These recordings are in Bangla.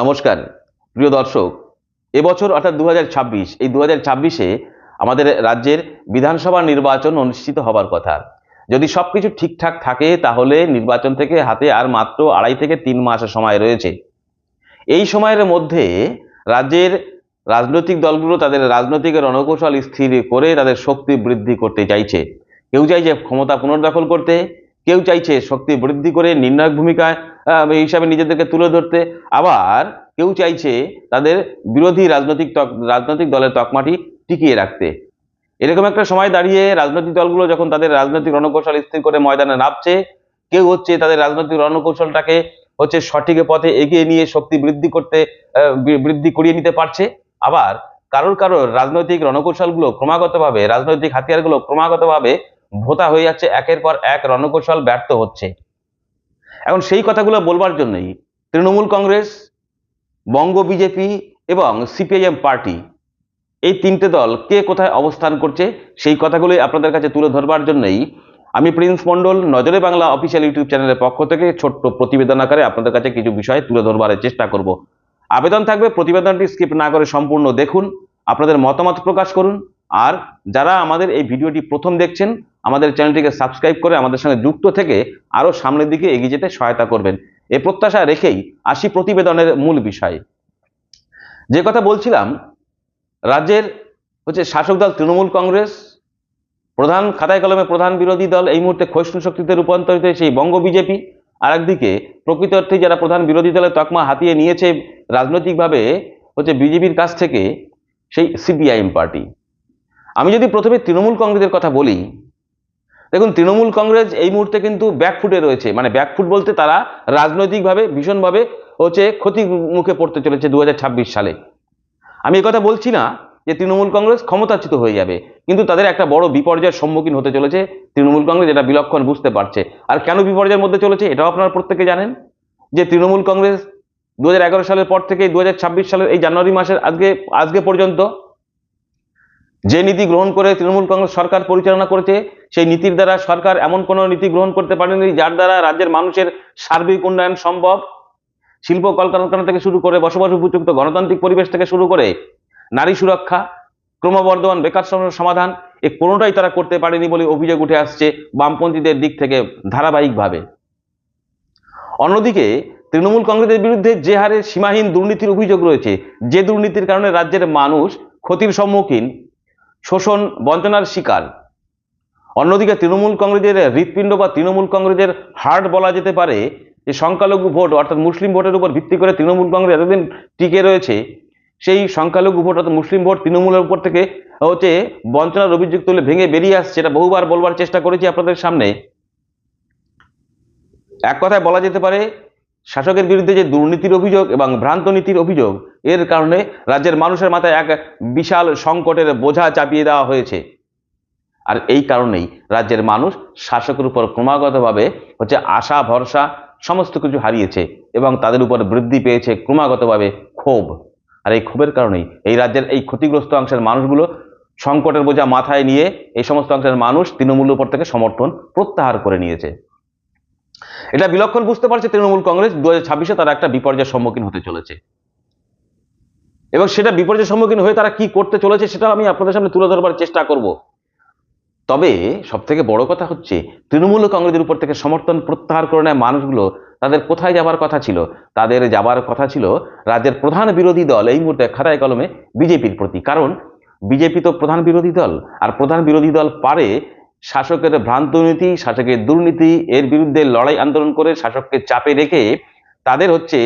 নমস্কার, প্রিয় দর্শক, এবছর অর্থাৎ দু হাজার ছাব্বিশ, এই দু ছাব্বিশে আমাদের রাজ্যের বিধানসভা নির্বাচন অনুষ্ঠিত হবার কথা। যদি সব কিছু ঠিকঠাক থাকে, তাহলে নির্বাচন থেকে হাতে আর মাত্র আড়াই থেকে তিন মাস সময় রয়েছে। এই সময়ের মধ্যে রাজ্যের রাজনৈতিক দলগুলো তাদের রাজনৈতিক রণকৌশল স্থির করে তাদের শক্তি বৃদ্ধি করতে চাইছে। কেউ চাইছে ক্ষমতা পুনর্দখল করতে কেউ চাইছে শক্তি বৃদ্ধি করে নির্ণায়ক ভূমিকায় আহ, হিসাবে নিজেদেরকে তুলে ধরতে। আবার কেউ চাইছে তাদের বিরোধী রাজনৈতিক তক- রাজনৈতিক দলের তকমাটি টিকিয়ে রাখতে। এরকম একটা সময় দাঁড়িয়ে রাজনৈতিক দলগুলো যখন তাদের রাজনৈতিক রণকৌশল স্থির করে ময়দানে নামছে কেউ হচ্ছে তাদের রাজনৈতিক রণকৌশলটাকে হচ্ছে সঠিক পথে এগিয়ে নিয়ে শক্তি বৃদ্ধি করতে বৃদ্ধি করিয়ে নিতে পারছে। আবার কারোর কারোর রাজনৈতিক রণকৌশলগুলো ক্রমাগতভাবে রাজনৈতিক হাতিয়ারগুলো ক্রমাগতভাবে ভোতা হয়ে যাচ্ছে, একের পর এক রণকৌশল ব্যর্থ হচ্ছে। এখন সেই কথাগুলো বলবার জন্যই তৃণমূল কংগ্রেস, বঙ্গ বিজেপি এবং সিপিআইএম পার্টি এই তিনটে দল কে কোথায় অবস্থান করছে, সেই কথাগুলোই আপনাদের কাছে তুলে ধরবার জন্যই আমি প্রিন্স মণ্ডল নজরে বাংলা অফিসিয়াল ইউটিউব চ্যানেলের পক্ষ থেকে ছোট্ট প্রতিবেদন আকারে আপনাদের কাছে কিছু বিষয় তুলে ধরবার চেষ্টা করব। আবেদন থাকবে, প্রতিবেদনটি স্কিপ না করে সম্পূর্ণ দেখুন, আপনাদের মতামত প্রকাশ করুন আর যারা আমাদের এই ভিডিওটি প্রথম দেখছেন, আমাদের চ্যানেলটিকে সাবস্ক্রাইব করে আমাদের সঙ্গে যুক্ত থেকে আরও সামনের দিকে এগিয়ে যেতে সহায়তা করবেন। এ প্রত্যাশা রেখেই আসি প্রতিবেদনের মূল বিষয়। যে কথা বলছিলাম, রাজ্যের হচ্ছে শাসক দল তৃণমূল কংগ্রেস, প্রধান খাতায় কলমে প্রধান বিরোধী দল, এই মুহূর্তে ক্ষয়িষ্ণু শক্তিতে রূপান্তরিত সেই বঙ্গ বিজেপি। আর একদিকে প্রকৃত অর্থে যারা প্রধান বিরোধী দলের তকমা হাতিয়ে নিয়েছে রাজনৈতিকভাবে, হচ্ছে বিজেপির কাছ থেকে সেই সিপিআইএম পার্টি। আমি যদি প্রথমে তৃণমূল কংগ্রেসের কথা বলি, দেখুন, তৃণমূল কংগ্রেস এই মুহূর্তে কিন্তু ব্যাকফুটে রয়েছে। মানে ব্যাকফুট বলতে তারা রাজনৈতিকভাবে, ভীষণভাবে হচ্ছে ক্ষতির মুখে পড়তে চলেছে দু হাজার ছাব্বিশ সালে। আমি কথা বলছি না যে তৃণমূল কংগ্রেস ক্ষমতাচ্যুত হয়ে যাবে, কিন্তু তাদের একটা বড় বিপর্যয়ের সম্মুখীন হতে চলেছে তৃণমূল কংগ্রেস এটা বিলক্ষণ বুঝতে পারছে। আর কেন বিপর্যয়ের মধ্যে চলেছে এটাও আপনারা প্রত্যেকে জানেন? যে তৃণমূল কংগ্রেস দু হাজার এগারো সালের পর থেকে দু হাজার ছাব্বিশ সালের এই জানুয়ারি মাসের আজকে আজকে পর্যন্ত যে নীতি গ্রহণ করে তৃণমূল কংগ্রেস সরকার পরিচালনা করেছে, সেই নীতির দ্বারা সরকার এমন কোনো নীতি গ্রহণ করতে পারেনি যার দ্বারা রাজ্যের মানুষের সার্বিক উন্নয়ন সম্ভব। শিল্প কলকারখানা থেকে শুরু করে বসবাস উপযুক্ত গণতান্ত্রিক পরিবেশ থেকে শুরু করে নারী সুরক্ষা, ক্রমবর্ধমান বেকার সমস্যার সমাধান এই কোনোটাই তারা করতে পারেনি বলে অভিযোগ উঠে আসছে বামপন্থীদের দিক থেকে ধারাবাহিকভাবে। অন্যদিকে, তৃণমূল কংগ্রেসের বিরুদ্ধে যে হারে সীমাহীন দুর্নীতির অভিযোগ রয়েছে, যে দুর্নীতির কারণে রাজ্যের মানুষ ক্ষতির সম্মুখীন শোষণ বঞ্চনার শিকার। অন্যদিকে তৃণমূল কংগ্রেসের হৃৎপিণ্ড বা তৃণমূল কংগ্রেসের হার্ট বলা যেতে পারে, যে সংখ্যালঘু ভোট অর্থাৎ মুসলিম ভোটের উপর ভিত্তি করে তৃণমূল কংগ্রেস এতদিন টিকে রয়েছে, সেই সংখ্যালঘু ভোট অর্থাৎ মুসলিম ভোট তৃণমূলের উপর থেকে হচ্ছে বঞ্চনার অভিযোগ তুলে ভেঙে বেরিয়ে আসছে এটা বহুবার বলবার চেষ্টা করেছি আপনাদের সামনে। এক কথায় বলা যেতে পারে শাসকের বিরুদ্ধে যে দুর্নীতির অভিযোগ এবং ভ্রান্ত নীতির অভিযোগ, এর কারণে রাজ্যের মানুষের মাথায় এক বিশাল সংকটের বোঝা চাপিয়ে দেওয়া হয়েছে। আর এই কারণেই রাজ্যের মানুষ শাসকের উপর ক্রমাগতভাবে হচ্ছে আশা, ভরসা, সমস্ত কিছু হারিয়েছে এবং তাদের উপর বৃদ্ধি পেয়েছে ক্রমাগতভাবে ক্ষোভ। আর এই ক্ষোভের কারণেই এই রাজ্যের এই ক্ষতিগ্রস্ত অংশের মানুষগুলো সংকটের বোঝা মাথায় নিয়ে এই সমস্ত অংশের মানুষ তৃণমূল উপর থেকে সমর্থন প্রত্যাহার করে নিয়েছে। এটা বিলক্ষণ বুঝতে পারছে তৃণমূল কংগ্রেস। দু হাজার তারা একটা বিপর্যয়ের সম্মুখীন হতে চলেছে। এবং সেটা বিপর্যয়ের সম্মুখীন হয়ে তারা কি করতে চলেছে সেটা আমি আপনাদের সামনে তুলে ধরবার চেষ্টা করব। তবে সব থেকে বড় কথা হচ্ছে, তৃণমূল কংগ্রেসের উপর থেকে সমর্থন প্রত্যাহার করে নেয় মানুষগুলো তাদের কোথায় যাবার কথা ছিল? তাদের যাবার কথা ছিল রাজ্যের প্রধান বিরোধী দল, এই মুহূর্তে খাতায় কলমে বিজেপির প্রতি। কারণ বিজেপি তো প্রধান বিরোধী দল, আর প্রধান বিরোধী দল পারে শাসকের ভ্রান্ত নীতি, শাসকের দুর্নীতি, এর বিরুদ্ধে লড়াই আন্দোলন করে শাসককে চাপে রেখে তাদের হচ্ছে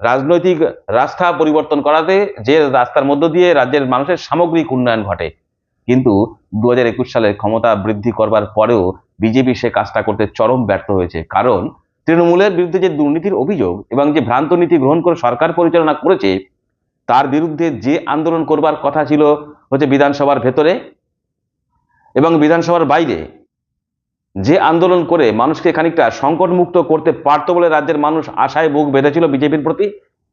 রাজনৈতিক রাস্তা পরিবর্তন করাতে, যে রাস্তার মধ্য দিয়ে রাজ্যের মানুষের সামগ্রিক উন্নয়ন ঘটে। কিন্তু দু হাজার একুশ সালে ক্ষমতা বৃদ্ধি করবার পরেও বিজেপি সে কাজটা করতে চরম ব্যর্থ হয়েছে। কারণ তৃণমূলের বিরুদ্ধে যে দুর্নীতির অভিযোগ এবং যে ভ্রান্ত নীতি গ্রহণ করে সরকার পরিচালনা করেছে, তার বিরুদ্ধে যে আন্দোলন করবার কথা ছিল হচ্ছে বিধানসভার ভেতরে এবং বিধানসভার বাইরে যে আন্দোলন করে মানুষকে খানিকটা সংকটমুক্ত করতে পারত বলে রাজ্যের মানুষ আশায় বুক বেঁধেছিল বিজেপির প্রতি,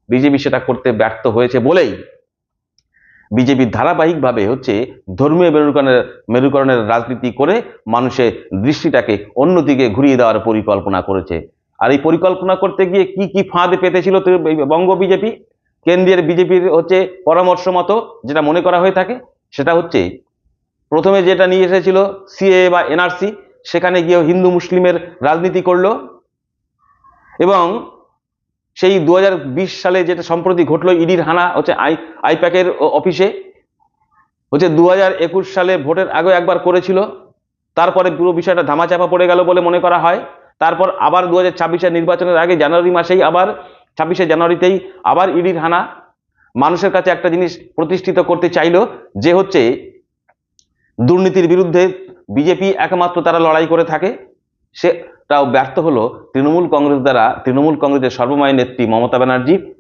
বিজেপি সেটা করতে ব্যর্থ হয়েছে বলেই বিজেপি ধারাবাহিকভাবে হচ্ছে ধর্মীয় মেরুকরণের মেরুকরণের রাজনীতি করে মানুষের দৃষ্টিটাকে অন্যদিকে ঘুরিয়ে দেওয়ার পরিকল্পনা করেছে। আর এই পরিকল্পনা করতে গিয়ে কি কি ফাঁদ পেতেছিল বঙ্গ বিজেপি? কেন্দ্রের বিজেপির হচ্ছে পরামর্শ মতো যেটা মনে করা হয়ে থাকে, সেটা হচ্ছে প্রথমে যেটা নিয়ে এসেছিল সিএ বা এনআরসি, সেখানে গিয়ে হিন্দু মুসলিমের রাজনীতি করল। এবং সেই দু হাজার বিশ সালে যেটা সম্প্রতি ঘটলো, ইডির হানা হচ্ছে আই, আইপ্যাকের অফিসে। হচ্ছে দু হাজার একুশ সালে ভোটের আগে একবার করেছিল। তারপরে পুরো বিষয়টা ধামাচাপা পড়ে গেল বলে মনে করা হয়। তারপর আবার দু হাজার নির্বাচনের আগে জানুয়ারি মাসেই আবার, ছাব্বিশে জানুয়ারিতেই আবার ইডির হানা মানুষের কাছে একটা জিনিস প্রতিষ্ঠিত করতে চাইলো, যে হচ্ছে দুর্নীতির বিরুদ্ধে বিজেপি একমাত্র তারা লড়াই করে থাকে। সেটাও ব্যর্থ হলো তৃণমূল কংগ্রেস দ্বারা। তৃণমূল কংগ্রেসের সর্বময় নেত্রী মমতা ব্যানার্জি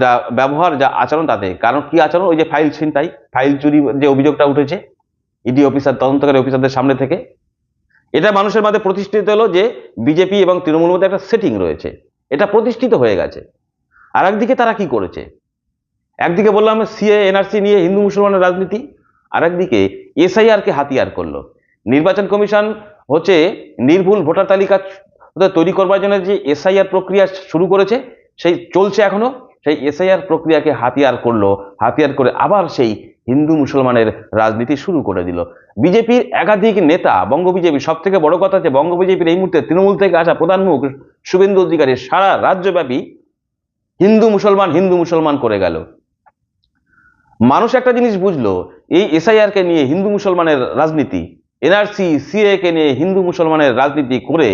যা ব্যবহার, যা আচরণ তাতে। কারণ কি আচরণ? ওই যে ফাইল ছিনতাই ফাইল চুরি যে অভিযোগটা উঠেছে ইডি অফিসার, তদন্তকারী অফিসারদের সামনে থেকে। এটা মানুষের মধ্যে প্রতিষ্ঠিত হলো যে বিজেপি এবং তৃণমূলের মধ্যে একটা সেটিং রয়েছে। এটা প্রতিষ্ঠিত হয়ে গেছে। আর একদিকে তারা কি করেছে? একদিকে বললাম, সিএ, এনআরসি নিয়ে হিন্দু মুসলমানের রাজনীতি। আর একদিকে এসআইআর কে হাতিয়ার করল। নির্বাচন কমিশন হচ্ছে নির্ভুল ভোটার তালিকা তৈরি করবার জন্য যে এসআইআর প্রক্রিয়া শুরু করেছে, সেই চলছে এখনও, সেই এসআইআর প্রক্রিয়াকে হাতিয়ার করল। হাতিয়ার করে আবার সেই হিন্দু মুসলমানের রাজনীতি শুরু করে দিল। বিজেপির একাধিক নেতা, বঙ্গ বিজেপি সব থেকে বড় কথা হচ্ছে বঙ্গ বিজেপির এই মুহূর্তে তৃণমূল থেকে আসা প্রধান মুখ শুভেন্দু অধিকারী, সারা রাজ্যব্যাপী হিন্দু মুসলমান হিন্দু মুসলমান করে গেল। মানুষ একটা জিনিস বুঝলো, এই এসআইআর কে নিয়ে হিন্দু মুসলমানের রাজনীতি এনআরসি সিএ কে নিয়ে হিন্দু মুসলমানের রাজনীতি করে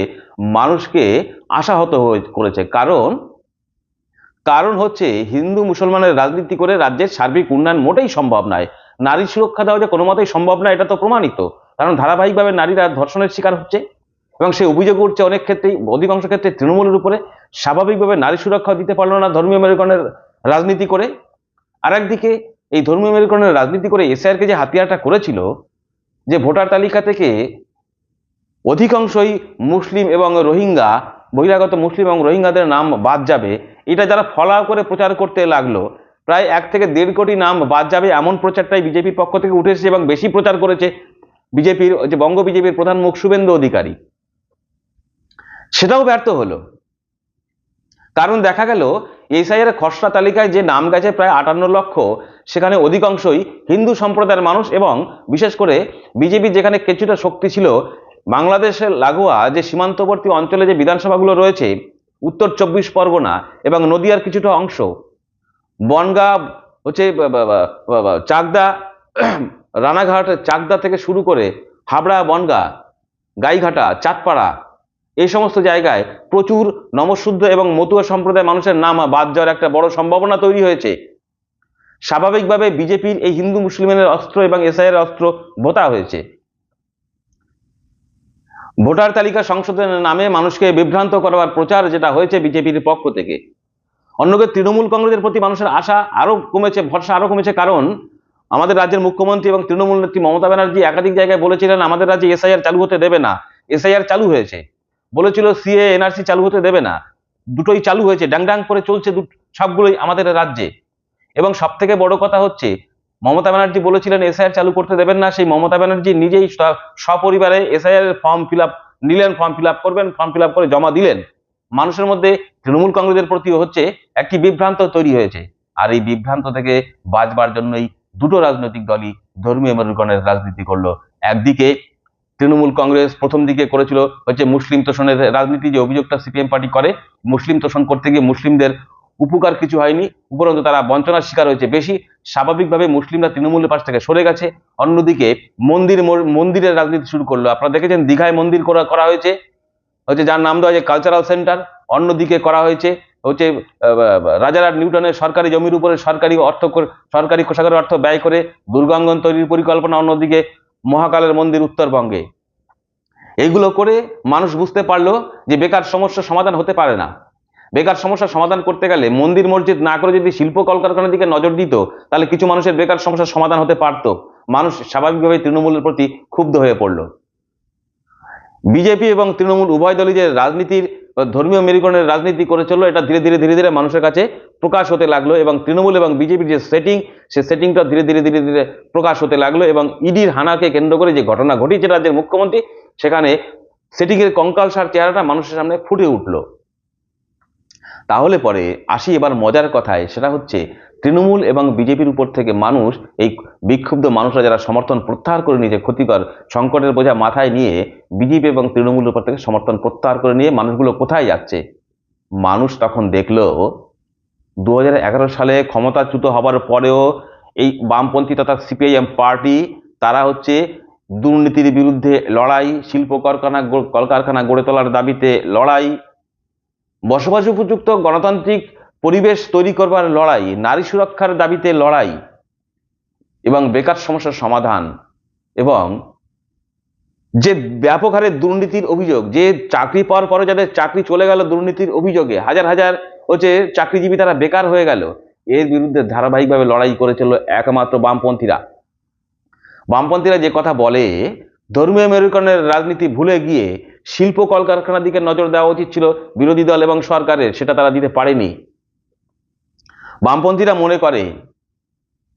মানুষকে আশাহত করেছে। কারণ কারণ হচ্ছে হিন্দু মুসলমানের রাজনীতি করে রাজ্যের সার্বিক উন্নয়ন মোটেই সম্ভব নয়। নারী সুরক্ষা দেওয়া যে কোনো মতেই সম্ভব নয়, এটা তো প্রমাণিত। কারণ ধারাবাহিকভাবে নারীরা ধর্ষণের শিকার হচ্ছে এবং সে অভিযোগ উঠছে অনেক ক্ষেত্রেই, অধিকাংশ ক্ষেত্রে তৃণমূলের উপরে। স্বাভাবিকভাবে নারী সুরক্ষা দিতে পারল না ধর্মীয় মেরুকরণের রাজনীতি করে। আর একদিকে এই ধর্মীয় মেরুকরণের রাজনীতি করে এসআইআরকে যে হাতিয়ারটা করেছিল, যে ভোটার তালিকা থেকে অধিকাংশই মুসলিম এবং রোহিঙ্গা, বহিরাগত মুসলিম এবং রোহিঙ্গাদের নাম বাদ যাবে, এটা যারা ফলাও করে প্রচার করতে লাগল, প্রায় এক থেকে দেড় কোটি নাম বাদ যাবে এমন প্রচারটাই বিজেপির পক্ষ থেকে উঠে এসেছে এবং বেশি প্রচার করেছে বিজেপির, যে বঙ্গ বিজেপির প্রধান মুখ শুভেন্দু অধিকারী। সেটাও ব্যর্থ হলো। কারণ দেখা গেল, এসআইয়ের খসড়া তালিকায় যে নাম গেছে প্রায় আটান্ন লক্ষ, সেখানে অধিকাংশই হিন্দু সম্প্রদায়ের মানুষ এবং বিশেষ করে বিজেপি যেখানে কিছুটা শক্তি ছিল, বাংলাদেশের লাগোয়া যে সীমান্তবর্তী অঞ্চলে যে বিধানসভাগুলো রয়েছে, উত্তর চব্বিশ পরগনা এবং নদিয়ার কিছুটা অংশ, বনগা হচ্ছে চাকদা, রানাঘাট, চাকদা থেকে শুরু করে হাবড়া, বনগা, গাইঘাটা, চাঁদপাড়া এই সমস্ত জায়গায় প্রচুর নমশুদ্ধ এবং মতুয়া সম্প্রদায়ের মানুষের নাম বাদ যাওয়ার একটা বড় সম্ভাবনা তৈরি হয়েছে। স্বাভাবিকভাবে বিজেপির এই হিন্দু মুসলিমের অস্ত্র এবং এসআইয়ের অস্ত্র ভোতা হয়েছে। ভোটার তালিকা সংশোধনের নামে মানুষকে বিভ্রান্ত করবার প্রচার যেটা হয়েছে বিজেপির পক্ষ থেকে। অন্যকে তৃণমূল কংগ্রেসের প্রতি মানুষের আশা আরও কমেছে, ভরসা আরও কমেছে কারণ আমাদের রাজ্যের মুখ্যমন্ত্রী এবং তৃণমূল নেত্রী মমতা ব্যানার্জি একাধিক জায়গায় বলেছিলেন, আমাদের রাজ্যে এসআইআর চালু হতে দেবে না। এসআইআর চালু হয়েছে। বলেছিল সিএ এনআরসি চালু হতে দেবে না। দুটোই চালু হয়েছে ডাং ডাং করে চলছে সবগুলোই আমাদের রাজ্যে। এবং সব থেকে বড় কথা হচ্ছে, মমতা ব্যানার্জি বলেছিলেন এসআইআর চালু করতে দেবেন না, সেই মমতা ব্যানার্জি নিজেই সপরিবারে এসআইআর ফর্ম ফিল নিলেন ফর্ম ফিল করবেন ফর্ম ফিল করে জমা দিলেন। মানুষের মধ্যে তৃণমূল কংগ্রেসের প্রতি হচ্ছে একটি বিভ্রান্ত তৈরি হয়েছে। আর এই বিভ্রান্ত থেকে বাঁচবার জন্যই দুটো রাজনৈতিক দলই ধর্মীয় মেরুকরণের রাজনীতি করল। একদিকে তৃণমূল কংগ্রেস প্রথম দিকে করেছিল হচ্ছে মুসলিম তোষণের রাজনীতি, যে অভিযোগটা সিপিএম পার্টি করে, মুসলিম তোষণ করতে গিয়ে মুসলিমদের উপকার কিছু হয়নি, উপরন্তু তারা বঞ্চনার শিকার হয়েছে। বেশি স্বাভাবিকভাবে মুসলিমরা তৃণমূলের পাশ থেকে সরে গেছে। অন্যদিকে মন্দির মন্দিরের রাজনীতি শুরু করল। আপনারা দেখেছেন দীঘায় মন্দির করা করা হয়েছে। হচ্ছে যার নাম দেওয়া হয়েছে কালচারাল সেন্টার অন্যদিকে করা হয়েছে হচ্ছে রাজারহাট নিউটনের সরকারি জমির উপরে সরকারি অর্থ করে- সরকারি কোষাগারের অর্থ ব্যয় করে দুর্গাঙ্গন তৈরির পরিকল্পনা। অন্যদিকে মহাকালের মন্দির উত্তরবঙ্গে। এইগুলো করে মানুষ বুঝতে পারল যে বেকার সমস্যার সমাধান হতে পারে না। বেকার সমস্যার সমাধান করতে গেলে মন্দির মসজিদ না করে যদি শিল্প কলকারখানার দিকে নজর দিত, তাহলে কিছু মানুষের বেকার সমস্যার সমাধান হতে পারতো। মানুষ স্বাভাবিকভাবে তৃণমূলের প্রতি ক্ষুব্ধ হয়ে পড়ল। বিজেপি এবং তৃণমূল উভয় দলই রাজনীতির ধর্মীয় মেরুকরণের রাজনীতি করে চলল, এটা ধীরে ধীরে ধীরে ধীরে মানুষের কাছে প্রকাশ হতে লাগল এবং তৃণমূল এবং বিজেপির যে সেটিং সে সেটিংটা ধীরে ধীরে ধীরে ধীরে প্রকাশ হতে লাগল এবং ইডির হানাকে কেন্দ্র করে যে ঘটনা ঘটিয়েছে রাজ্যের মুখ্যমন্ত্রী, সেখানে সেটিংয়ের কঙ্কালসার চেহারাটা মানুষের সামনে ফুটে উঠল। তাহলে পরে আসি এবার মজার কথায়, সেটা হচ্ছে তৃণমূল এবং বিজেপির উপর থেকে মানুষ, এই বিক্ষুব্ধ মানুষরা যারা সমর্থন প্রত্যাহার করে নিয়েছে ক্ষতিকর সংকটের বোঝা মাথায় নিয়ে বিজেপি এবং তৃণমূলের উপর থেকে সমর্থন প্রত্যাহার করে নিয়ে মানুষগুলো কোথায় যাচ্ছে? মানুষ তখন দেখল দু সালে ক্ষমতাচ্যুত হবার পরেও এই বামপন্থী তথা সিপিআইএম পার্টি, তারা হচ্ছে দুর্নীতির বিরুদ্ধে লড়াই, শিল্প কারখানা গড়- কলকারখানা গড়ে তোলার দাবিতে লড়াই বসবাস উপযুক্ত গণতান্ত্রিক পরিবেশ তৈরি করবার লড়াই, নারী সুরক্ষার দাবিতে লড়াই এবং বেকার সমস্যার সমাধান এবং যে ব্যাপক হারে দুর্নীতির অভিযোগ, যে চাকরি পাওয়ার পরে যাদের চাকরি চলে গেল দুর্নীতির অভিযোগে, হাজার হাজার হচ্ছে চাকরিজীবী তারা বেকার হয়ে গেল, এর বিরুদ্ধে ধারাবাহিকভাবে লড়াই করেছিল একমাত্র বামপন্থীরা। বামপন্থীরা যে কথা বলে, ধর্মীয় মেরুকরণের রাজনীতি ভুলে গিয়ে শিল্প কলকারখানার দিকে নজর দেওয়া উচিত ছিল বিরোধী দল এবং সরকারের, সেটা তারা দিতে পারেনি। বামপন্থীরা মনে করে,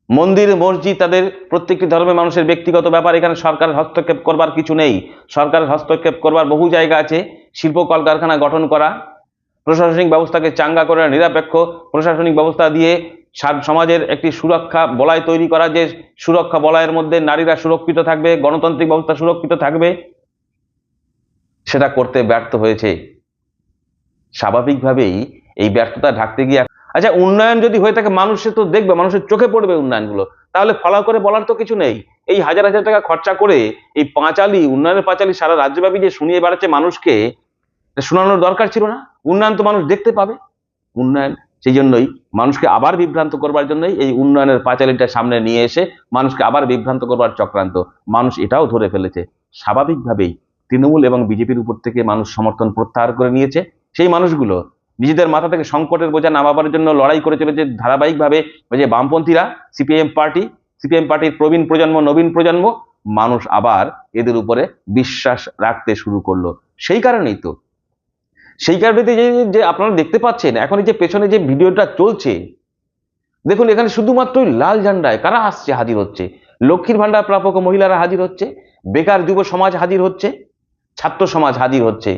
মন্দির, মসজিদ তাদের প্রত্যেকটি ধর্মের মানুষের ব্যক্তিগত ব্যাপার, এখানে সরকারের হস্তক্ষেপ করবার কিছু নেই। সরকারের হস্তক্ষেপ করবার বহু জায়গা আছে, শিল্প কলকারখানা গঠন করা, প্রশাসনিক ব্যবস্থাকে চাঙ্গা করে নিরপেক্ষ প্রশাসনিক ব্যবস্থা দিয়ে সমাজের একটি সুরক্ষা বলয় তৈরি করা, যে সুরক্ষা বলয়ের মধ্যে নারীরা সুরক্ষিত থাকবে, গণতান্ত্রিক ব্যবস্থা সুরক্ষিত থাকবে। সেটা করতে ব্যর্থ হয়েছে। স্বাভাবিকভাবেই এই ব্যর্থতা ঢাকতে গিয়ে আচ্ছা উন্নয়ন যদি হয়ে থাকে মানুষের তো দেখবে, মানুষের চোখে পড়বে উন্নয়নগুলো। তাহলে ফলা করে বলার তো কিছু নেই। এই হাজার হাজার টাকা খরচা করে এই পাঁচালি, উন্নয়নের পাঁচালি সারা রাজ্যব্যাপী যে শুনিয়ে বেড়াচ্ছে মানুষকে শোনানোর দরকার ছিল না? উন্নয়ন তো মানুষ দেখতে পাবে। উন্নয়ন, সেই জন্যই মানুষকে আবার বিভ্রান্ত করবার জন্যই এই উন্নয়নের পাঁচালিটা সামনে নিয়ে এসে মানুষকে আবার বিভ্রান্ত করবার চক্রান্ত। মানুষ এটাও ধরে ফেলেছে। স্বাভাবিকভাবেই তৃণমূল এবং বিজেপির উপর থেকে মানুষ সমর্থন প্রত্যাহার করে নিয়েছে। সেই মানুষগুলো নিজেদের মাথা থেকে সংকটের বোঝা নামাবার জন্য লড়াই করে চলেছে ধারাবাহিকভাবে যে বামপন্থীরা, সিপিএম পার্টি, সিপিএম পার্টির প্রবীণ প্রজন্ম, নবীন প্রজন্ম, মানুষ আবার এদের উপরে বিশ্বাস রাখতে শুরু করল। সেই কারণেই তো। সেই কারণেতে যে যে আপনারা দেখতে পাচ্ছেন, এখন এই যে পেছনে যে ভিডিওটা চলছে, দেখুন এখানে শুধুমাত্রই লাল ঝান্ডায় কারা আসছে হাজির হচ্ছে? লক্ষ্মীর ভান্ডার প্রাপক মহিলারা হাজির হচ্ছে, বেকার যুব সমাজ হাজির হচ্ছে ছাত্র সমাজ হাজির হচ্ছে।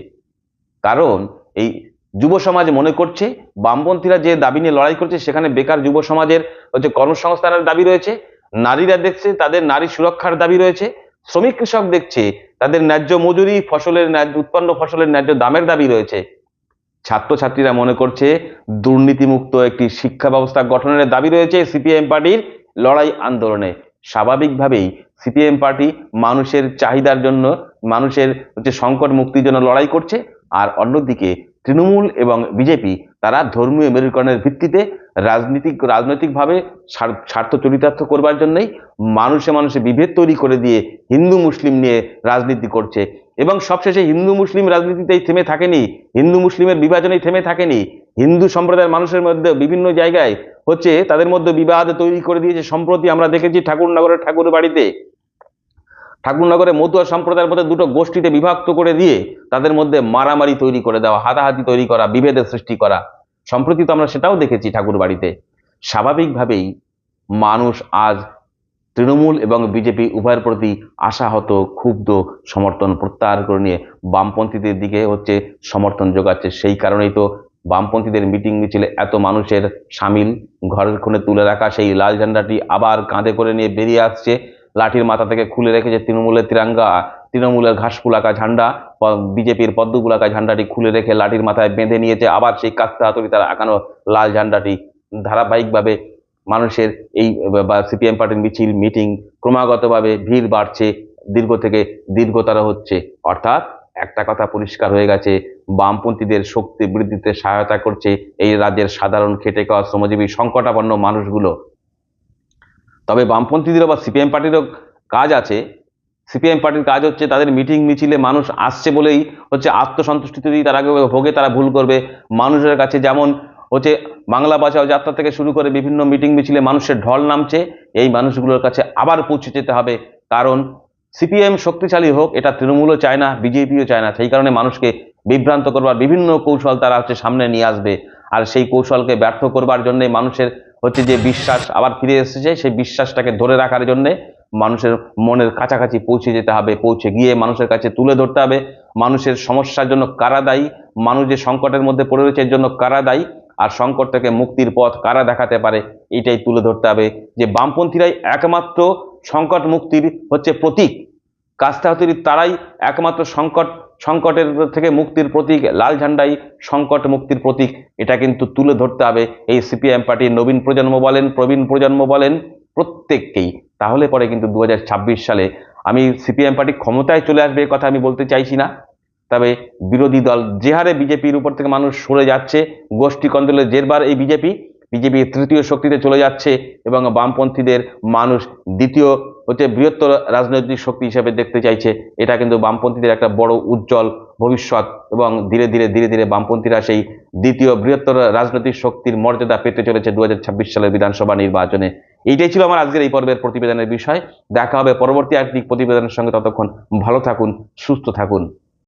কারণ এই যুব সমাজ মনে করছে, বামপন্থীরা যে দাবি নিয়ে লড়াই করছে, সেখানে বেকার যুব সমাজের হচ্ছে কর্মসংস্থানের দাবি রয়েছে, নারীরা দেখছে, তাদের নারী সুরক্ষার দাবি রয়েছে, শ্রমিক কৃষক দেখছে, তাদের ন্যায্য মজুরি ফসলের ন্যায্য, উৎপন্ন ফসলের ন্যায্য দামের দাবি রয়েছে। ছাত্রছাত্রীরা মনে করছে, দুর্নীতিমুক্ত একটি শিক্ষা ব্যবস্থা গঠনের দাবি রয়েছে সিপিএম পার্টির লড়াই আন্দোলনে। স্বাভাবিকভাবেই সিপিএম পার্টি মানুষের চাহিদার জন্য, মানুষের হচ্ছে সংকট মুক্তির জন্য লড়াই করছে। আর অন্যদিকে তৃণমূল এবং বিজেপি, তারা ধর্মীয় মেরুকরণের ভিত্তিতে রাজনীতিক, রাজনৈতিকভাবে স্বার্থ চরিতার্থ করবার জন্যই মানুষে মানুষে বিভেদ তৈরি করে দিয়ে হিন্দু মুসলিম নিয়ে রাজনীতি করছে। এবং সবশেষে হিন্দু মুসলিম রাজনীতিতেই থেমে থাকেনি, হিন্দু মুসলিমের বিভাজনেই থেমে থাকেনি, হিন্দু সম্প্রদায়ের মানুষের মধ্যে বিভিন্ন জায়গায় হচ্ছে তাদের মধ্যে বিবাদ তৈরি করে দিয়েছে সম্প্রতি আমরা দেখেছি ঠাকুরনগরের ঠাকুর বাড়িতে। ঠাকুরনগরে মতুয়া সম্প্রদায়ের মধ্যে দুটো গোষ্ঠীতে বিভক্ত করে দিয়ে তাদের মধ্যে মারামারি তৈরি করে দেওয়া, হাতাহাতি তৈরি করা, বিভেদের সৃষ্টি করা। সম্প্রতি তো আমরা সেটাও দেখেছি ঠাকুর বাড়িতে। স্বাভাবিকভাবেই মানুষ আজ তৃণমূল এবং বিজেপি উভয়ের প্রতি আশাহত, ক্ষুব্ধ সমর্থন প্রত্যাহার করে নিয়ে বামপন্থীদের দিকে হচ্ছে সমর্থন যোগাচ্ছে। সেই কারণেই তো বামপন্থীদের মিটিং মিছিলে এত মানুষের সামিল ঘরের খুনে তুলে রাখা, সেই লাল ঝান্ডাটি আবার কাঁধে করে নিয়ে বেরিয়ে আসছে। লাঠির মাথা থেকে খুলে রেখেছে তৃণমূলের তিরাঙ্গা। তৃণমূলের ঘাসফুলাকা ঝান্ডা বিজেপির পদ্মগুলাকা ঝান্ডাটি খুলে রেখে লাঠির মাথায় বেঁধে নিয়েছে। আবার সেই কাস্তে হাতুড়ি তারা আঁকানো লাল ঝান্ডাটি। ধারাবাহিকভাবে মানুষের এই, বা সিপিএম পার্টির মিছিল, মিটিং, ক্রমাগতভাবে ভিড় বাড়ছে, দীর্ঘ থেকে দীর্ঘতর হচ্ছে। অর্থাৎ একটা কথা পরিষ্কার হয়ে গেছে, বামপন্থীদের শক্তি বৃদ্ধিতে সহায়তা করছে এই রাজ্যের সাধারণ খেটে খাওয়া শ্রমজীবী, সংকটাপন্ন মানুষগুলো। তবে বামপন্থীদেরও বা সিপিএম পার্টিরও কাজ আছে। সিপিএম পার্টির কাজ হচ্ছে তাদের মিটিং, মিছিলে মানুষ আসছে বলেই হচ্ছে আত্মসন্তুষ্টি যদি তারা ভোগে তারা ভুল করবে। মানুষের কাছে যেমন হচ্ছে বাংলা বাঁচাও যাত্রা থেকে শুরু করে বিভিন্ন মিটিং মিছিলে মানুষের ঢল নামছে, এই মানুষগুলোর কাছে আবার পৌঁছে যেতে হবে। কারণ সিপিএম শক্তিশালী হোক, এটা তৃণমূলও চায় না, বিজেপিও চায় না। সেই কারণে মানুষকে বিভ্রান্ত করবার বিভিন্ন কৌশল তারা হচ্ছে সামনে নিয়ে আসবে। আর সেই কৌশলকে ব্যর্থ করবার জন্য মানুষের হচ্ছে যে বিশ্বাস আবার ফিরে এসেছে, সেই বিশ্বাসটাকে ধরে রাখার জন্যে মানুষের মনের কাছাকাছি পৌঁছে যেতে হবে, পৌঁছে গিয়ে মানুষের কাছে তুলে ধরতে হবে। মানুষের সমস্যার জন্য কারা দায়ী মানুষ যে সংকটের মধ্যে পড়ে রয়েছে এর জন্য কারা দায়ী আর সংকট থেকে মুক্তির পথ কারা দেখাতে পারে, এটাই তুলে ধরতে হবে যে বামপন্থীরাই একমাত্র সংকট মুক্তির হচ্ছে প্রতীক। কাস্তা হতির তারাই একমাত্র সংকট, সংকটের থেকে মুক্তির প্রতীক, লাল ঝান্ডাই সংকট মুক্তির প্রতীক। এটা কিন্তু তুলে ধরতে হবে। এই সিপিএম পার্টির নবীন প্রজন্ম বলেন, প্রবীণ প্রজন্ম বলেন প্রত্যেককেই। তাহলে পরে কিন্তু দু হাজার ছাব্বিশ সালে আমি সিপিএম পার্টি ক্ষমতায় চলে আসবে কথা আমি বলতে চাইছি না। তবে বিরোধী দল যে হারে বিজেপির উপর থেকে মানুষ সরে যাচ্ছে। গোষ্ঠী কন্দলের জেরবার এই বিজেপি বিজেপি তৃতীয় শক্তিতে চলে যাচ্ছে এবং বামপন্থীদের মানুষ দ্বিতীয় হচ্ছে বৃহত্তর রাজনৈতিক শক্তি হিসেবে দেখতে চাইছে। এটা কিন্তু বামপন্থীদের একটা বড় উজ্জ্বল ভবিষ্যৎ এবং ধীরে ধীরে ধীরে ধীরে বামপন্থীরা সেই দ্বিতীয় বৃহত্তর রাজনৈতিক শক্তির মর্যাদা পেতে চলেছে দু হাজার ছাব্বিশ সালের বিধানসভা নির্বাচনে। এইটাই ছিল আমার আজকের এই পর্বের প্রতিবেদনের বিষয়। দেখা হবে পরবর্তী একটি প্রতিবেদনের সঙ্গে। ততক্ষণ ভালো থাকুন, সুস্থ থাকুন।